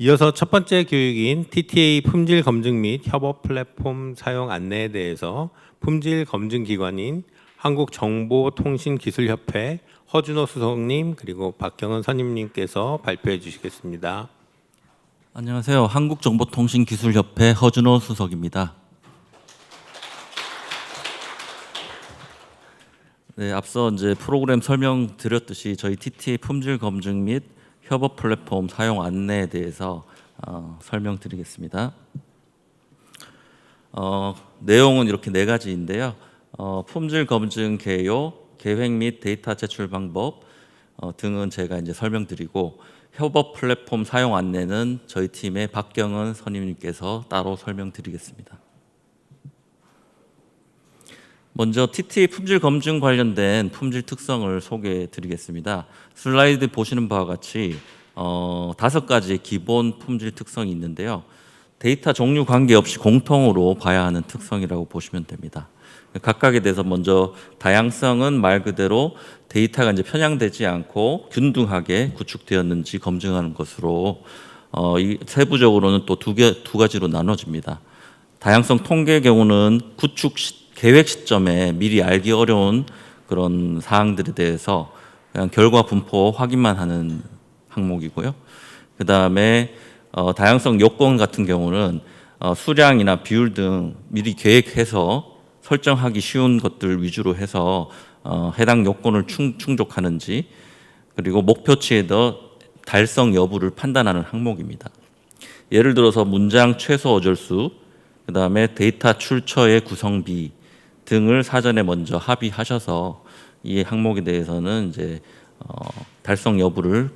이어서 첫 번째 교육인 TTA 품질 검증 및 협업 플랫폼 사용 안내에 대해서 품질 검증 기관인 한국정보통신기술협회 허준호 수석님 그리고 박경은 선임님께서 발표해 주시겠습니다. 안녕하세요. 한국정보통신기술협회 허준호 수석입니다. 네, 앞서 이제 프로그램 설명 드렸듯이 저희 TTA 품질 검증 및 협업 플랫폼 사용 안내에 대해서 어, 설명드리겠습니다. 어, 내용은 이렇게 네 가지인데요. 어, 품질 검증 개요, 계획 및 데이터 제출 방법 어, 등은 제가 이제 설명드리고 협업 플랫폼 사용 안내는 저희 팀의 박경은 선임님께서 따로 설명드리겠습니다. 먼저 TTA 품질 검증 관련된 품질 특성을 소개해 드리겠습니다. 슬라이드 보시는 바와 같이 어, 다섯 가지의 기본 품질 특성이 있는데요. 데이터 종류 관계없이 공통으로 봐야 하는 특성이라고 보시면 됩니다. 각각에 대해서 먼저 다양성은 말 그대로 데이터가 이제 편향되지 않고 균등하게 구축되었는지 검증하는 것으로 어, 이 세부적으로는 또 두 개 두 가지로 나눠집니다. 다양성 통계의 경우는 구축 시, 계획 시점에 미리 알기 어려운 그런 사항들에 대해서 그냥 결과 분포 확인만 하는 항목이고요. 그 다음에 어, 다양성 요건 같은 경우는 어, 수량이나 비율 등 미리 계획해서 설정하기 쉬운 것들 위주로 해서 어, 해당 요건을 충, 충족하는지 그리고 목표치의 더 달성 여부를 판단하는 항목입니다. 예를 들어서 문장 최소 어절수, 그 다음에 데이터 출처의 구성비 등을 사전에 먼저 합의하셔서 이 항목에 대해서는 이제 어, 달성 여부를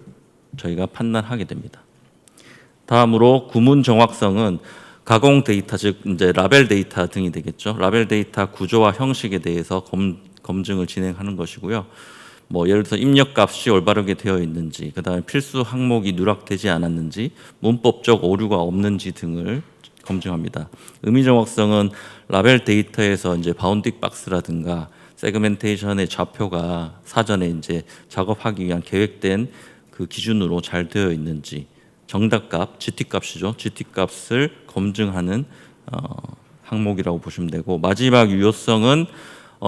저희가 판단하게 됩니다. 다음으로 구문 정확성은 가공 데이터 즉 이제 라벨 데이터 등이 되겠죠. 라벨 데이터 구조와 형식에 대해서 검, 검증을 진행하는 것이고요. 뭐 예를 들어서 입력 값이 올바르게 되어 있는지, 그다음에 필수 항목이 누락되지 않았는지, 문법적 오류가 없는지 등을 검증합니다. 의미 정확성은 라벨 데이터에서 이제 바운딩 박스라든가 세그멘테이션의 좌표가 사전에 이제 작업하기 위한 계획된 그 기준으로 잘 되어 있는지 정답값, GT 값이죠. GT 값을 검증하는 어, 항목이라고 보시면 되고 마지막 유효성은 어,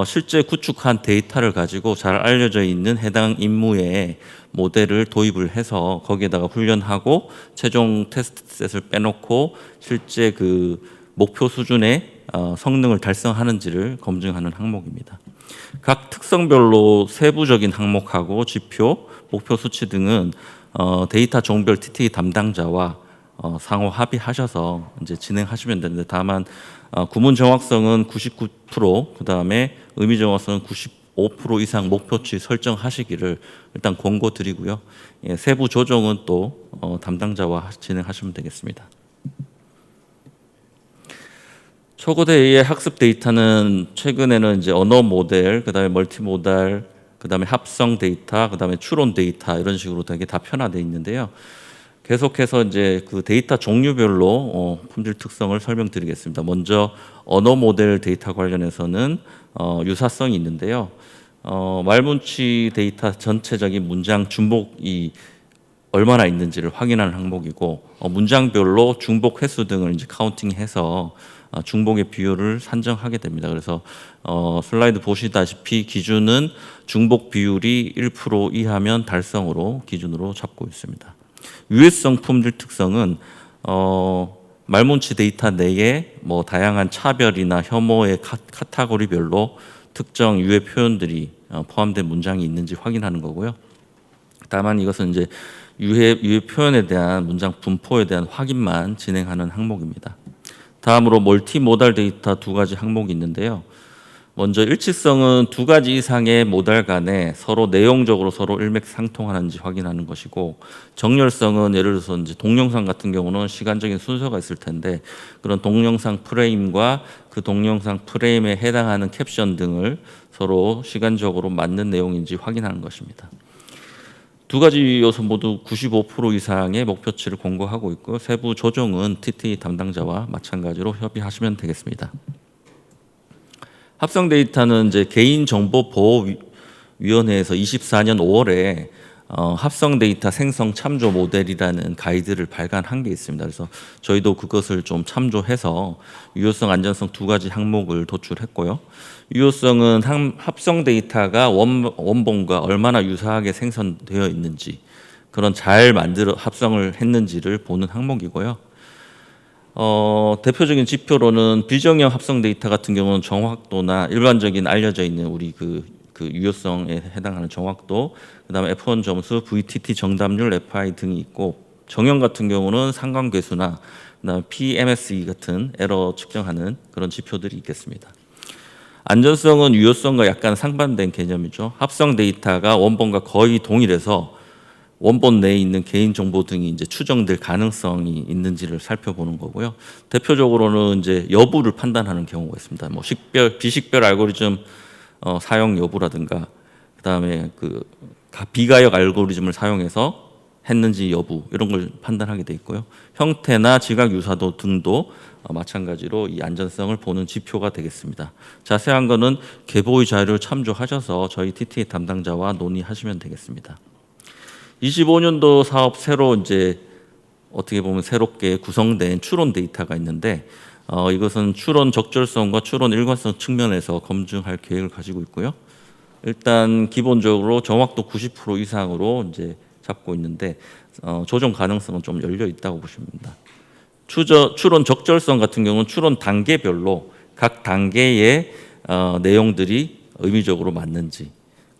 실제 구축한 데이터를 가지고 잘 알려져 있는 해당 임무에 모델을 도입을 해서 거기에다가 훈련하고 최종 테스트 셋을 빼놓고 실제 그 목표 수준의 어, 성능을 달성하는지를 검증하는 항목입니다. 각 특성별로 세부적인 항목하고 지표, 목표 수치 등은 어, 데이터 종별 TT 담당자와 어, 상호 합의하셔서 이제 진행하시면 되는데 다만 어, 구문 정확성은 99% 그 다음에 의미 정확성은 95% 이상 목표치 설정하시기를 일단 권고 드리고요. 예, 세부 조정은 또 어, 담당자와 진행하시면 되겠습니다. AI 학습 데이터는 최근에는 이제 언어 모델, 그다음에 멀티 모달, 그다음에 합성 데이터, 그다음에 추론 데이터 이런 식으로 되게 다 편화돼 있는데요. 계속해서 이제 그 데이터 종류별로 어, 품질 특성을 설명드리겠습니다. 먼저 언어 모델 데이터 관련해서는 어, 유사성이 있는데요. 어, 말문치 데이터 전체적인 문장 중복이 얼마나 있는지를 확인하는 항목이고 어, 문장별로 중복 횟수 등을 이제 카운팅해서 어, 중복의 비율을 산정하게 됩니다. 그래서 어, 슬라이드 보시다시피 기준은 중복 비율이 1% 이하면 달성으로 기준으로 잡고 있습니다. 유해성 품질 특성은 어, 말문치 데이터 내에 뭐 다양한 차별이나 혐오의 카, 카테고리별로 특정 유해 표현들이 어, 포함된 문장이 있는지 확인하는 거고요. 다만 이것은 이제 유해 유해 표현에 대한 문장 분포에 대한 확인만 진행하는 항목입니다. 다음으로 멀티 모달 데이터 두 가지 항목이 있는데요. 먼저 일치성은 두 가지 이상의 모달 간에 서로 내용적으로 서로 일맥상통하는지 확인하는 것이고 정렬성은 예를 들어서 이제 동영상 같은 경우는 시간적인 순서가 있을 텐데 그런 동영상 프레임과 그 동영상 프레임에 해당하는 캡션 등을 서로 시간적으로 맞는 내용인지 확인하는 것입니다. 두 가지 요소 모두 95% 이상의 목표치를 공고하고 있고 세부 조정은 TT 담당자와 마찬가지로 협의하시면 되겠습니다. 합성 데이터는 이제 개인정보보호위원회에서 24년 5월에 어, 합성 데이터 생성 참조 모델이라는 가이드를 발간한 게 있습니다. 그래서 저희도 그것을 좀 참조해서 유효성, 안전성 두 가지 항목을 도출했고요. 유효성은 함- 합성 데이터가 원, 원본과 얼마나 유사하게 생성되어 있는지 그런 잘 만들어 합성을 했는지를 보는 항목이고요. 어, 대표적인 지표로는 비정형 합성 데이터 같은 경우는 정확도나 일반적인 알려져 있는 우리 그, 그 유효성에 해당하는 정확도, 그다음에 F1 점수, VTT 정답률, FI 등이 있고 정형 같은 경우는 상관계수나 그다음에 PMSE 같은 에러 측정하는 그런 지표들이 있겠습니다. 안전성은 유효성과 약간 상반된 개념이죠. 합성 데이터가 원본과 거의 동일해서 원본 내에 있는 개인 정보 등이 이제 추정될 가능성이 있는지를 살펴보는 거고요. 대표적으로는 이제 여부를 판단하는 경우가 있습니다. 뭐 식별, 비식별 알고리즘 어, 사용 여부라든가 그다음에 그 가- 비가역 알고리즘을 사용해서 했는지 여부 이런 걸 판단하게 돼 있고요. 형태나 지각 유사도 등도 어, 마찬가지로 이 안전성을 보는 지표가 되겠습니다. 자세한 거는 계보의 자료를 참조하셔서 저희 TTA 담당자와 논의하시면 되겠습니다. 25년도 사업 새로 이제 어떻게 보면 새롭게 구성된 추론 데이터가 있는데 어, 이것은 추론 적절성과 추론 일관성 측면에서 검증할 계획을 가지고 있고요. 일단 기본적으로 정확도 90% 이상으로 이제 잡고 있는데 어, 조정 가능성은 좀 열려 있다고 보시면 됩니다. 추저, 추론 적절성 같은 경우는 추론 단계별로 각 단계의 어, 내용들이 의미적으로 맞는지,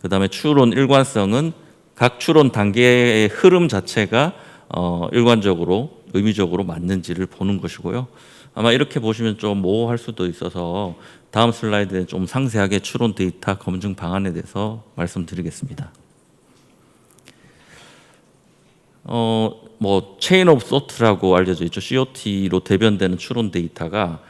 그 다음에 추론 일관성은 각 추론 단계의 흐름 자체가 어, 일관적으로 의미적으로 맞는지를 보는 것이고요. 아마 이렇게 보시면 좀 모호할 수도 있어서 다음 슬라이드에 좀 상세하게 추론 데이터 검증 방안에 대해서 말씀드리겠습니다. 어, 뭐 체인 오브 소트라고 알려져 있죠. COT로 대변되는 추론 데이터가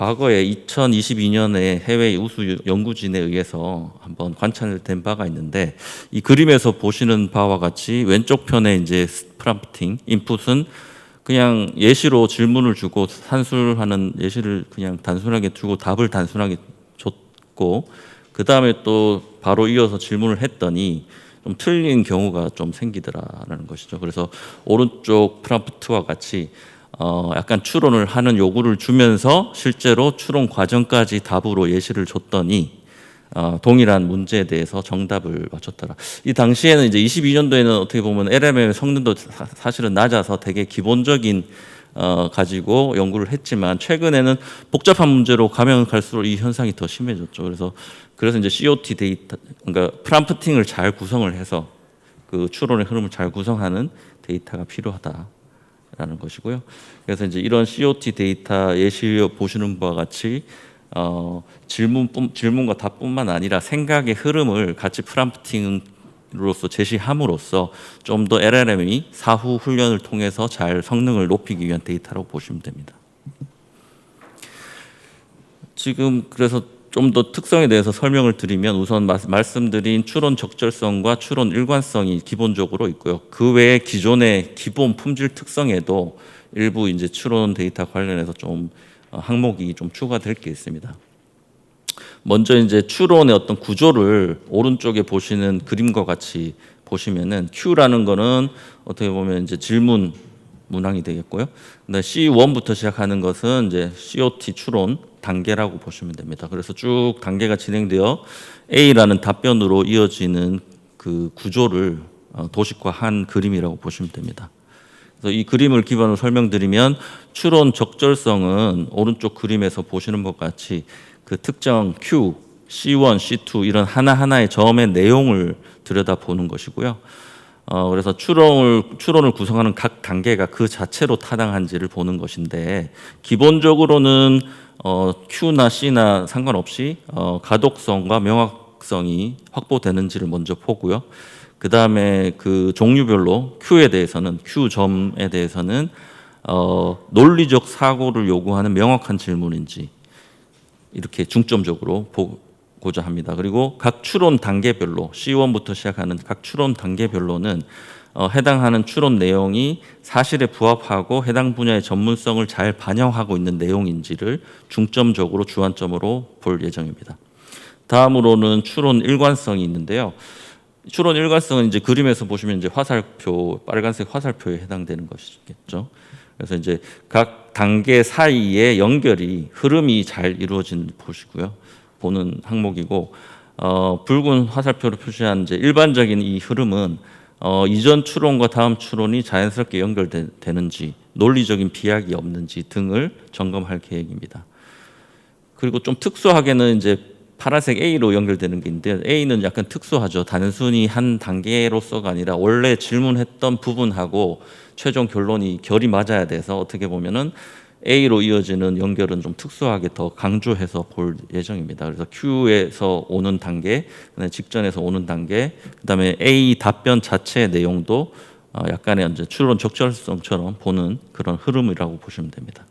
과거에 2022년에 해외 우수 연구진에 의해서 한번 관찰된 바가 있는데 이 그림에서 보시는 바와 같이 왼쪽 편에 이제 프람프팅 인풋은 그냥 예시로 질문을 주고 산술하는 예시를 그냥 단순하게 주고 답을 단순하게 줬고 그 다음에 또 바로 이어서 질문을 했더니 좀 틀린 경우가 좀 생기더라라는 것이죠. 그래서 오른쪽 프람프트와 같이 어 약간 추론을 하는 요구를 주면서 실제로 추론 과정까지 답으로 예시를 줬더니 어, 동일한 문제에 대해서 정답을 맞췄더라. 이 당시에는 이제 22년도에는 어떻게 보면 LMM의 성능도 사- 사실은 낮아서 되게 기본적인 어, 가지고 연구를 했지만 최근에는 복잡한 문제로 가면 갈수록 이 현상이 더 심해졌죠. 그래서 그래서 이제 COT 데이터 그러니까 프람프팅을 잘 구성을 해서 그 추론의 흐름을 잘 구성하는 데이터가 필요하다 라는 것이고요. 그래서 이제 이런 COT 데이터 예시 보시는 바와 같이 어, 질문 질문과 답뿐만 아니라 생각의 흐름을 같이 프람프팅으로서 제시함으로써 좀 더 LLM이 사후 훈련을 통해서 잘 성능을 높이기 위한 데이터라고 보시면 됩니다. 지금 그래서 좀 더 특성에 대해서 설명을 드리면 우선 마- 말씀드린 추론 적절성과 추론 일관성이 기본적으로 있고요. 그 외에 기존의 기본 품질 특성에도 일부 이제 추론 데이터 관련해서 좀 어, 항목이 좀 추가될 게 있습니다. 먼저 이제 추론의 어떤 구조를 오른쪽에 보시는 그림과 같이 보시면은 Q라는 거는 어떻게 보면 이제 질문 문항이 되겠고요. 근데 C1부터 시작하는 것은 이제 COT 추론 단계라고 보시면 됩니다. 그래서 쭉 단계가 진행되어 A라는 답변으로 이어지는 그 구조를 어, 도식화한 그림이라고 보시면 됩니다. 그래서 이 그림을 기반으로 설명드리면 추론 적절성은 오른쪽 그림에서 보시는 것 같이 그 특정 Q, C1, C2 이런 하나하나의 점의 내용을 들여다보는 것이고요. 어, 그래서 추론을, 추론을 구성하는 각 단계가 그 자체로 타당한지를 보는 것인데 기본적으로는 어, Q나 C나 상관없이 어, 가독성과 명확성이 확보되는지를 먼저 보고요. 그 다음에 그 종류별로 Q에 대해서는 Q 점에 대해서는 어, 논리적 사고를 요구하는 명확한 질문인지 이렇게 중점적으로 보 고자 합니다. 그리고 각 추론 단계별로 C1부터 시작하는 각 추론 단계별로는 어, 해당하는 추론 내용이 사실에 부합하고 해당 분야의 전문성을 잘 반영하고 있는 내용인지를 중점적으로 주안점으로 볼 예정입니다. 다음으로는 추론 일관성이 있는데요. 추론 일관성은 이제 그림에서 보시면 이제 화살표 빨간색 화살표에 해당되는 것이겠죠. 그래서 이제 각 단계 사이의 연결이 흐름이 잘 이루어진 보시고요. 보는 항목이고 어, 붉은 화살표로 표시한 이제 일반적인 이 흐름은 어, 이전 추론과 다음 추론이 자연스럽게 연결되는지 논리적인 비약이 없는지 등을 점검할 계획입니다. 그리고 좀 특수하게는 이제 파란색 A로 연결되는 게 있는데 A는 약간 특수하죠. 단순히 한 단계로서가 아니라 원래 질문했던 부분하고 최종 결론이 결이 맞아야 돼서 어떻게 보면은 A로 이어지는 연결은 좀 특수하게 더 강조해서 볼 예정입니다. 그래서 Q에서 오는 단계, 직전에서 오는 단계, 그다음에 A 답변 자체의 내용도 어, 약간의 이제 추론 적절성처럼 보는 그런 흐름이라고 보시면 됩니다.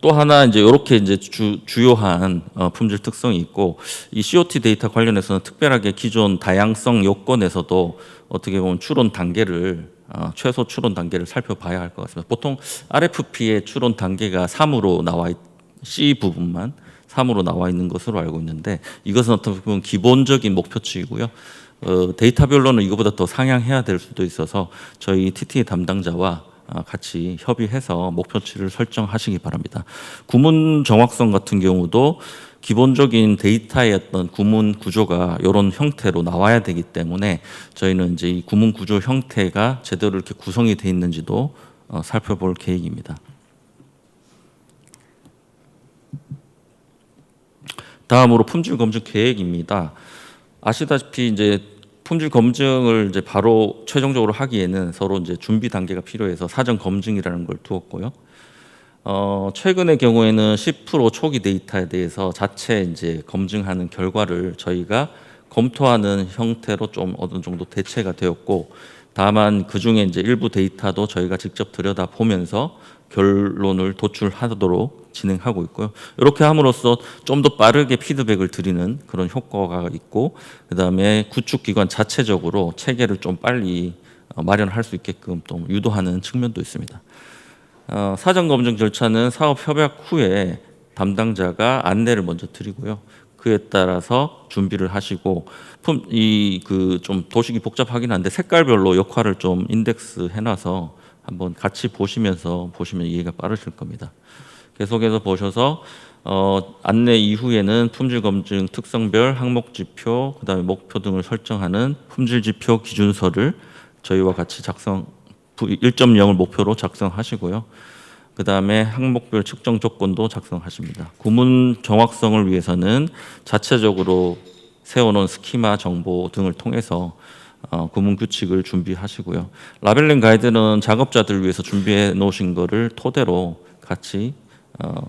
또 하나 이제 이렇게 이제 주, 주요한 어, 품질 특성이 있고 이 COT 데이터 관련해서는 특별하게 기존 다양성 요건에서도 어떻게 보면 추론 단계를 어, 최소 추론 단계를 살펴봐야 할 것 같습니다. 보통 RFP의 추론 단계가 3으로 나와 있, C 부분만 3으로 나와 있는 것으로 알고 있는데 이것은 어떻게 보면 기본적인 목표치이고요. 어, 데이터별로는 이거보다 더 상향해야 될 수도 있어서 저희 TT 담당자와 아, 같이 협의해서 목표치를 설정하시기 바랍니다. 구문 정확성 같은 경우도 기본적인 데이터의 어떤 구문 구조가 이런 형태로 나와야 되기 때문에 저희는 이제 이 구문 구조 형태가 제대로 이렇게 구성이 돼 있는지도 어, 살펴볼 계획입니다. 다음으로 품질 검증 계획입니다. 아시다시피 이제 품질 검증을 이제 바로 최종적으로 하기에는 서로 이제 준비 단계가 필요해서 사전 검증이라는 걸 두었고요. 어, 최근의 경우에는 10% 초기 데이터에 대해서 자체 이제 검증하는 결과를 저희가 검토하는 형태로 좀 어느 정도 대체가 되었고 다만 그 중에 이제 일부 데이터도 저희가 직접 들여다 보면서 결론을 도출하도록 진행하고 있고요. 이렇게 함으로써 좀 더 빠르게 피드백을 드리는 그런 효과가 있고 그다음에 구축 기관 자체적으로 체계를 좀 빨리 어, 마련할 수 있게끔 또 유도하는 측면도 있습니다. 어, 사전 검증 절차는 사업 협약 후에 담당자가 안내를 먼저 드리고요. 그에 따라서 준비를 하시고 이그 좀 도식이 복잡하긴 한데 색깔별로 역할을 좀 인덱스 해놔서 한번 같이 보시면서 보시면 이해가 빠르실 겁니다. 계속해서 보셔서 어, 안내 이후에는 품질 검증 특성별 항목 지표 그다음에 목표 등을 설정하는 품질 지표 기준서를 저희와 같이 작성 1.0을 목표로 작성하시고요. 그 다음에 항목별 측정 조건도 작성하십니다. 구문 정확성을 위해서는 자체적으로 세워놓은 스키마 정보 등을 통해서 어, 구문 규칙을 준비하시고요. 라벨링 가이드는 작업자들 위해서 준비해 놓으신 거를 토대로 같이 어,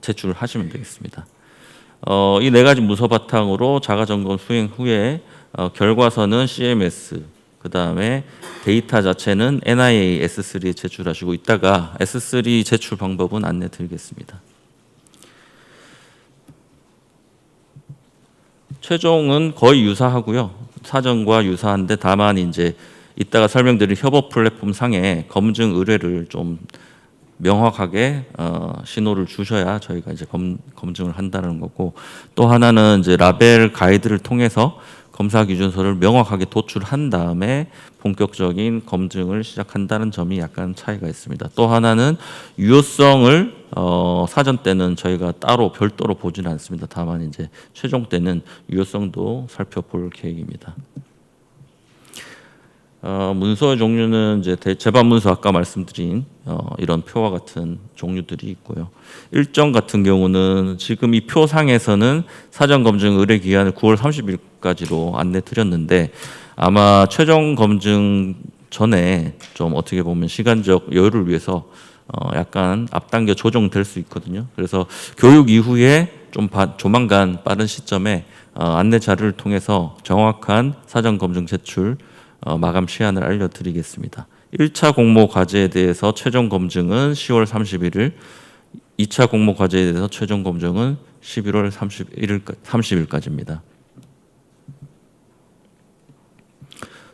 제출하시면 되겠습니다. 어, 이 네 가지 문서 바탕으로 자가 점검 수행 후에 어, 결과서는 CMS 그 다음에 데이터 자체는 NIA S3에 제출하시고 있다가 S3 제출 방법은 안내 드리겠습니다. 최종은 거의 유사하고요. 사전과 유사한데 다만 이제 이따가 설명드릴 협업 플랫폼 상에 검증 의뢰를 좀 명확하게 어, 신호를 주셔야 저희가 이제 검, 검증을 한다는 거고 또 하나는 이제 라벨 가이드를 통해서 검사 기준서를 명확하게 도출한 다음에 본격적인 검증을 시작한다는 점이 약간 차이가 있습니다. 또 하나는 유효성을 어, 사전 때는 저희가 따로 별도로 보지는 않습니다. 다만 이제 최종 때는 유효성도 살펴볼 계획입니다. 어, 문서의 종류는 이제 대- 재반 문서 아까 말씀드린 어, 이런 표와 같은 종류들이 있고요. 일정 같은 경우는 지금 이 표상에서는 사전 검증 의뢰 기한을 9월 30일까지로 안내 드렸는데 아마 최종 검증 전에 좀 어떻게 보면 시간적 여유를 위해서 어, 약간 앞당겨 조정될 수 있거든요. 그래서 교육 이후에 좀 바- 조만간 빠른 시점에 어, 안내 자료를 통해서 정확한 사전 검증 제출 어, 마감 시한을 알려드리겠습니다. 1차 공모 과제에 대해서 최종 검증은 10월 31일, 2차 공모 과제에 대해서 최종 검증은 11월 31일 30일까지입니다.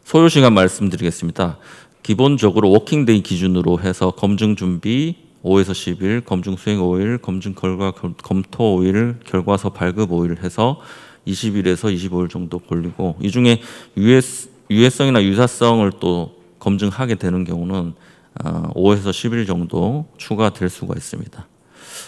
소요 시간 말씀드리겠습니다. 기본적으로 워킹데이 기준으로 해서 검증 준비 5에서 10일, 검증 수행 5일, 검증 결과 검- 검토 5일, 결과서 발급 5일 해서 20일에서 25일 정도 걸리고 이 중에 유해, 유해성이나 유사성을 또 검증하게 되는 경우는 어, 5에서 10일 정도 추가될 수가 있습니다.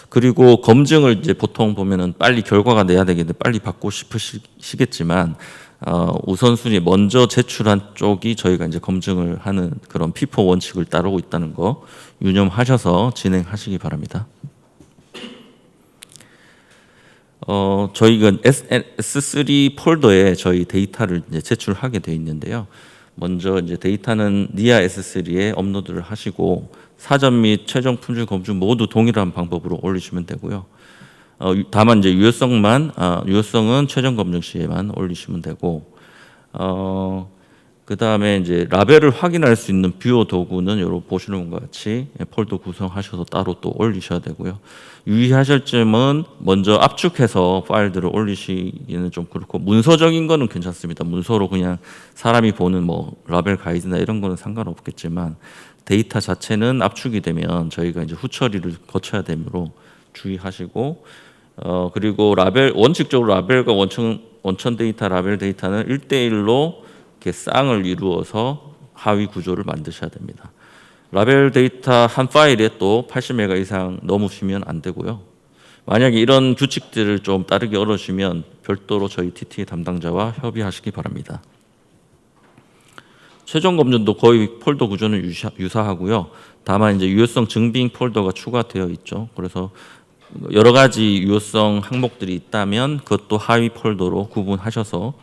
그리고 검증을 이제 보통 보면은 빨리 결과가 내야 되겠는데 빨리 받고 싶으시겠지만 어, 우선순위 먼저 제출한 쪽이 저희가 이제 검증을 하는 그런 피포 원칙을 따르고 있다는 거 유념하셔서 진행하시기 바랍니다. 어, 저희가 S3 폴더에 저희 데이터를 이제 제출하게 돼 있는데요. 먼저 이제 데이터는 니아 S3에 업로드를 하시고 사전 및 최종 품질 검증 모두 동일한 방법으로 올리시면 되고요. 어, 유- 다만 이제 유효성만 아, 유효성은 최종 검증 시에만 올리시면 되고 어, 그 다음에 이제 라벨을 확인할 수 있는 뷰어 도구는 여러분 보시는 것과 같이 폴더 구성하셔서 따로 또 올리셔야 되고요. 유의하실 점은 먼저 압축해서 파일들을 올리시기는 좀 그렇고 문서적인 거는 괜찮습니다. 문서로 그냥 사람이 보는 뭐 라벨 가이드나 이런 거는 상관없겠지만 데이터 자체는 압축이 되면 저희가 이제 후처리를 거쳐야 되므로 주의하시고 어 그리고 라벨 원칙적으로 라벨과 원천 원천 데이터 라벨 데이터는 1대1로 이렇게 쌍을 이루어서 하위 구조를 만드셔야 됩니다. 라벨 데이터 한 파일에 또 80메가 이상 넘으시면 안 되고요. 만약에 이런 규칙들을 좀 따르기 어려우시면 별도로 저희 TT 담당자와 협의하시기 바랍니다. 최종 검증도 거의 폴더 구조는 유사, 유사 하고요. 다만 이제 유효성 증빙 폴더가 추가되어 있죠. 그래서 여러 가지 유효성 항목들이 있다면 그것도 하위 폴더로 구분하셔서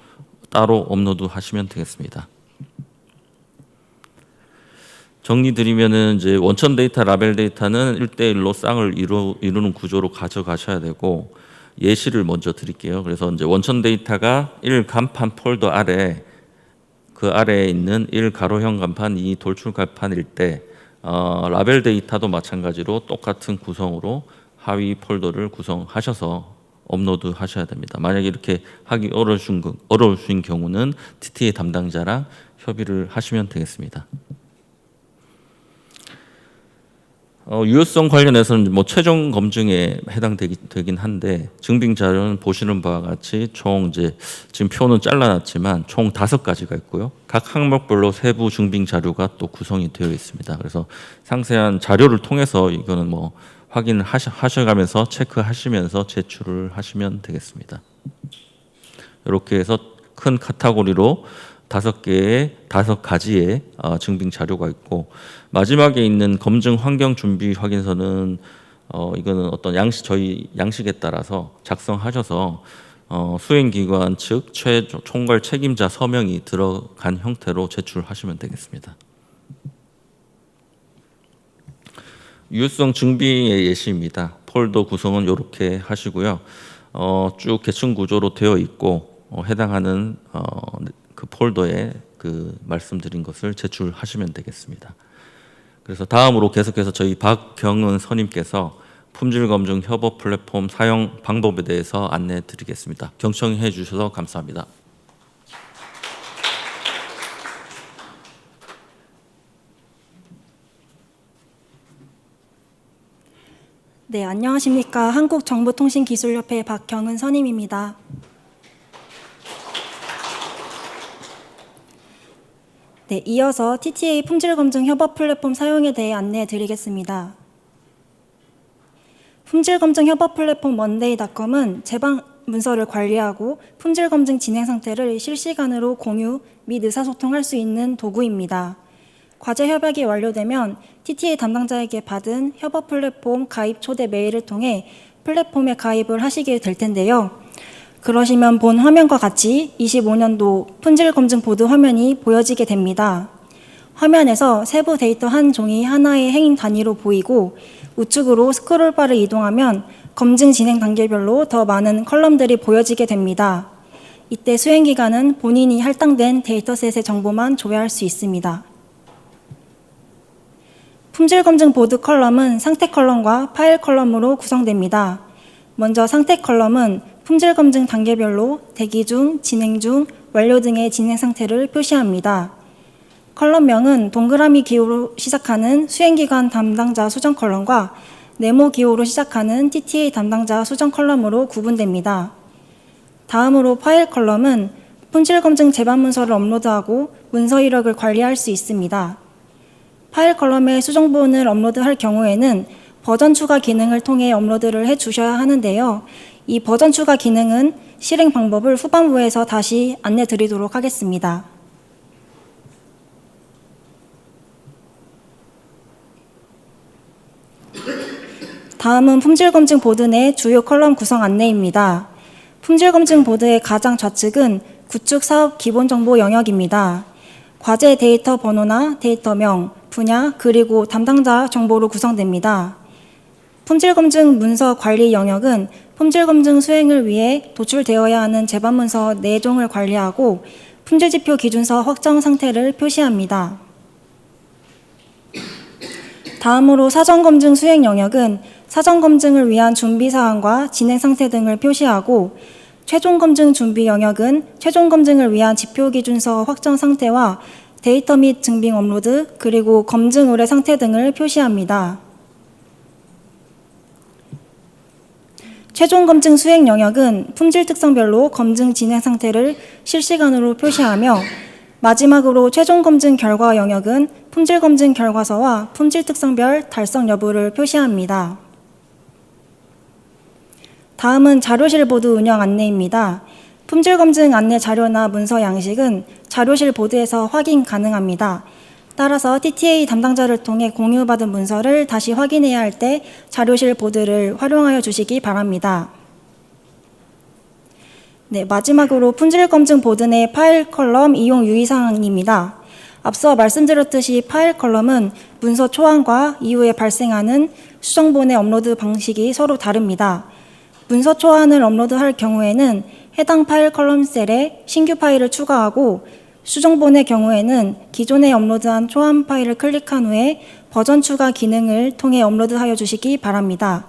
따로 업로드 하시면 되겠습니다. 정리 드리면은 이제 원천 데이터, 라벨 데이터는 1대1로 쌍을 이루, 이루는 구조로 가져가셔야 되고 예시를 먼저 드릴게요. 그래서 이제 원천 데이터가 1 간판 폴더 아래 그 아래에 있는 1 가로형 간판, 2 돌출 간판일 때 어, 라벨 데이터도 마찬가지로 똑같은 구성으로 하위 폴더를 구성하셔서 업로드 하셔야 됩니다. 만약에 이렇게 하기 어려우신, 거- 어려우신 경우는 TTA 담당자랑 협의를 하시면 되겠습니다. 어, 유효성 관련해서는 뭐 최종 검증에 해당되긴 한데 증빙 자료는 보시는 바와 같이 총 이제 지금 표는 잘라놨지만 총 다섯 가지가 있고요. 각 항목별로 세부 증빙 자료가 또 구성이 되어 있습니다. 그래서 상세한 자료를 통해서 이거는 뭐 확인을 하셔, 하셔 가면서 체크하시면서 제출을 하시면 되겠습니다. 이렇게 해서 큰 카테고리로 다섯 개의 다섯 가지의 어, 증빙 자료가 있고 마지막에 있는 검증 환경 준비 확인서는 어, 이거는 어떤 양식 저희 양식에 따라서 작성하셔서 어, 수행기관 측 최 총괄 책임자 서명이 들어간 형태로 제출하시면 되겠습니다. 유효성 증빙의 예시입니다. 폴더 구성은 이렇게 하시고요. 어, 쭉 계층 구조로 되어 있고 어, 해당하는 어, 그 폴더에 그 말씀드린 것을 제출하시면 되겠습니다. 그래서 다음으로 계속해서 저희 박경은 선임께서 품질 검증 협업 플랫폼 사용 방법에 대해서 안내해 드리겠습니다. 경청해 주셔서 감사합니다. 네, 안녕하십니까. 한국정보통신기술협회 박경은 선임입니다. 네, 이어서 TTA 품질검증 협업 플랫폼 사용에 대해 안내해 드리겠습니다. 품질검증 협업 플랫폼 원데이닷컴은 제방 문서를 관리하고 품질검증 진행 상태를 실시간으로 공유 및 의사소통할 수 있는 도구입니다. 과제 협약이 완료되면 TTA 담당자에게 받은 협업 플랫폼 가입 초대 메일을 통해 플랫폼에 가입을 하시게 될 텐데요. 그러시면 본 화면과 같이 25년도 품질 검증 보드 화면이 보여지게 됩니다. 화면에서 세부 데이터 한 종이 하나의 행인 단위로 보이고 우측으로 스크롤바를 이동하면 검증 진행 단계별로 더 많은 컬럼들이 보여지게 됩니다. 이때 수행 기간은 본인이 할당된 데이터셋의 정보만 조회할 수 있습니다. 품질 검증 보드 컬럼은 상태 컬럼과 파일 컬럼으로 구성됩니다. 먼저 상태 컬럼은 품질 검증 단계별로 대기 중, 진행 중, 완료 등의 진행 상태를 표시합니다. 컬럼명은 동그라미 기호로 시작하는 수행기관 담당자 수정 컬럼과 네모 기호로 시작하는 TTA 담당자 수정 컬럼으로 구분됩니다. 다음으로 파일 컬럼은 품질 검증 제반 문서를 업로드하고 문서 이력을 관리할 수 있습니다. 파일 컬럼에 수정본을 업로드할 경우에는 버전 추가 기능을 통해 업로드를 해 주셔야 하는데요. 이 버전 추가 기능은 실행 방법을 후반부에서 다시 안내 드리도록 하겠습니다. 다음은 품질검증 보드 내 주요 컬럼 구성 안내입니다. 품질검증 보드의 가장 좌측은 구축 사업 기본 정보 영역입니다. 과제 데이터 번호나 데이터명, 분야, 그리고 담당자 정보로 구성됩니다. 품질 검증 문서 관리 영역은 품질 검증 수행을 위해 도출되어야 하는 제반 문서 네 종을 관리하고 품질 지표 기준서 확정 상태를 표시합니다. 다음으로 사전 검증 수행 영역은 사전 검증을 위한 준비 사항과 진행 상태 등을 표시하고 최종 검증 준비 영역은 최종 검증을 위한 지표 기준서 확정 상태와 데이터 및 증빙 업로드 그리고 검증 의뢰 상태 등을 표시합니다. 최종 검증 수행 영역은 품질 특성별로 검증 진행 상태를 실시간으로 표시하며 마지막으로 최종 검증 결과 영역은 품질 검증 결과서와 품질 특성별 달성 여부를 표시합니다. 다음은 자료실 보드 운영 안내입니다. 품질 검증 안내 자료나 문서 양식은 자료실 보드에서 확인 가능합니다. 따라서 TTA 담당자를 통해 공유받은 문서를 다시 확인해야 할 때 자료실 보드를 활용하여 주시기 바랍니다. 네, 마지막으로 품질 검증 보드 내 파일 컬럼 이용 유의 사항입니다. 앞서 말씀드렸듯이 파일 컬럼은 문서 초안과 이후에 발생하는 수정본의 업로드 방식이 서로 다릅니다. 문서 초안을 업로드할 경우에는 해당 파일 컬럼 셀에 신규 파일을 추가하고 수정본의 경우에는 기존에 업로드한 초안 파일을 클릭한 후에 버전 추가 기능을 통해 업로드하여 주시기 바랍니다.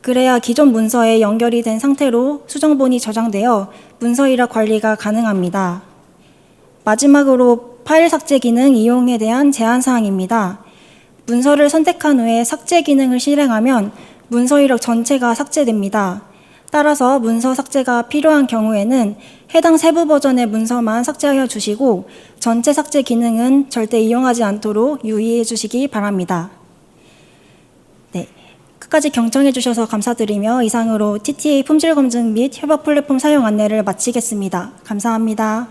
그래야 기존 문서에 연결이 된 상태로 수정본이 저장되어 문서 이력 관리가 가능합니다. 마지막으로 파일 삭제 기능 이용에 대한 제한 사항입니다. 문서를 선택한 후에 삭제 기능을 실행하면 문서 이력 전체가 삭제됩니다. 따라서 문서 삭제가 필요한 경우에는 해당 세부 버전의 문서만 삭제하여 주시고 전체 삭제 기능은 절대 이용하지 않도록 유의해 주시기 바랍니다. 네. 끝까지 경청해 주셔서 감사드리며 이상으로 TTA 품질 검증 및 협업 플랫폼 사용 안내를 마치겠습니다. 감사합니다.